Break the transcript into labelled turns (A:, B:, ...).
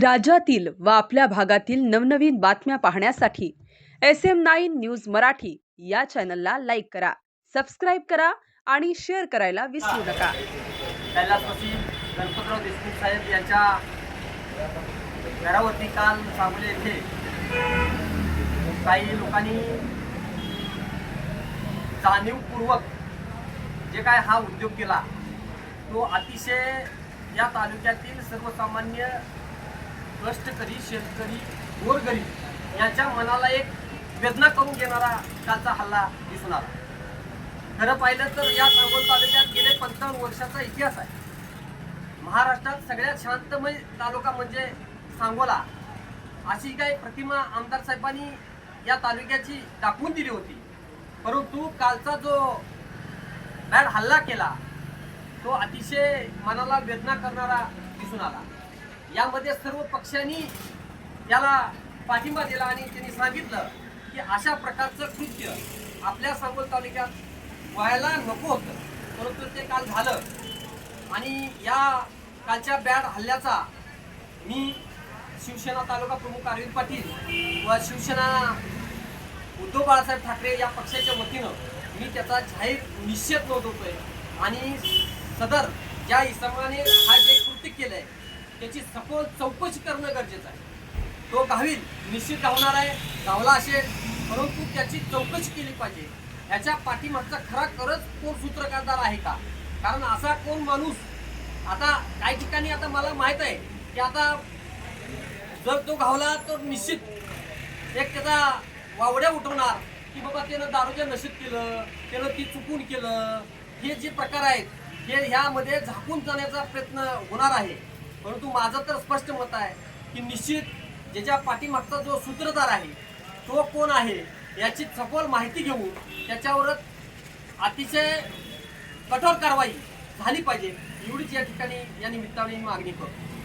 A: राज्यातील व आपल्या भागातील नवनवीन बातम्या पाहण्यासाठी S M nine news Marathi या चॅनलला लाईक करा सबस्क्राईब करा आणि शेअर करायला विसरू नका.
B: कैलासवासी गणपतराव देशमुख साहेब यांच्या घरावरती काल सांगली येथे काही लोकांनी जाणीवपूर्वक जे काय हा उद्योग केला तो अतिशय या तालुक्यातील सर्वसामान्य कष्टकरी शेतकरी गोरगरीब यांच्या मनाला एक वेदना करून घेणारा कालचा हल्ला दिसून आला खरं पाहिलं तर या सांगोल तालुक्यात गेले पंचावन्न वर्षाचा इतिहास आहे. महाराष्ट्रात सगळ्यात शांतमय तालुका म्हणजे सांगोला. अशी काही प्रतिमा आमदार साहेबांनी या तालुक्याची दाखवून दिली होती. परंतु कालचा जो बॅड हल्ला केला तो अतिशय मनाला वेदना करणारा दिसून आला. यामध्ये सर्व पक्षांनी त्याला पाठिंबा दिला आणि त्यांनी सांगितलं की अशा प्रकारचं कृत्य आपल्या सांगोल तालुक्यात व्हायला नको होतं. परंतु ते काल झालं. आणि या कालच्या बॅड हल्ल्याचा मी शिवसेना तालुका प्रमुख अरविंद पाटील व शिवसेना उद्धव बाळासाहेब ठाकरे या पक्षाच्या वतीनं मी त्याचा जाहीर निश्चित नोंदवतोय. आणि सदर ज्या इसमाने हा जे कृत्य केलं त्याची सखोल चौकशी करणं गरजेचं आहे. तो गावील निश्चित गावणार आहे गावला असेल परंतु त्याची चौकशी केली पाहिजे. ह्याच्या पाठीमागचा खरा खरंच कोण सूत्रकारदार आहे का? कारण असा कोण माणूस आता काही ठिकाणी आता मला माहीत आहे की आता जर तो घावला तर निश्चित एक त्याचा वावड्या उठवणार की बाबा त्यानं दारूच्या नशीब केलं त्यानं ती चुकून केलं. हे जे प्रकार आहेत हे ह्यामध्ये झाकून जाण्याचा प्रयत्न होणार आहे. परंतु माझं तर स्पष्ट मत आहे की निश्चित ज्याच्या पाठीमागचा जो सूत्रधार आहे तो कोण आहे याची सखोल माहिती घेऊन त्याच्यावरच अतिशय कठोर कारवाई झाली पाहिजे. एवढीच या ठिकाणी या निमित्ताने मागणी करतो.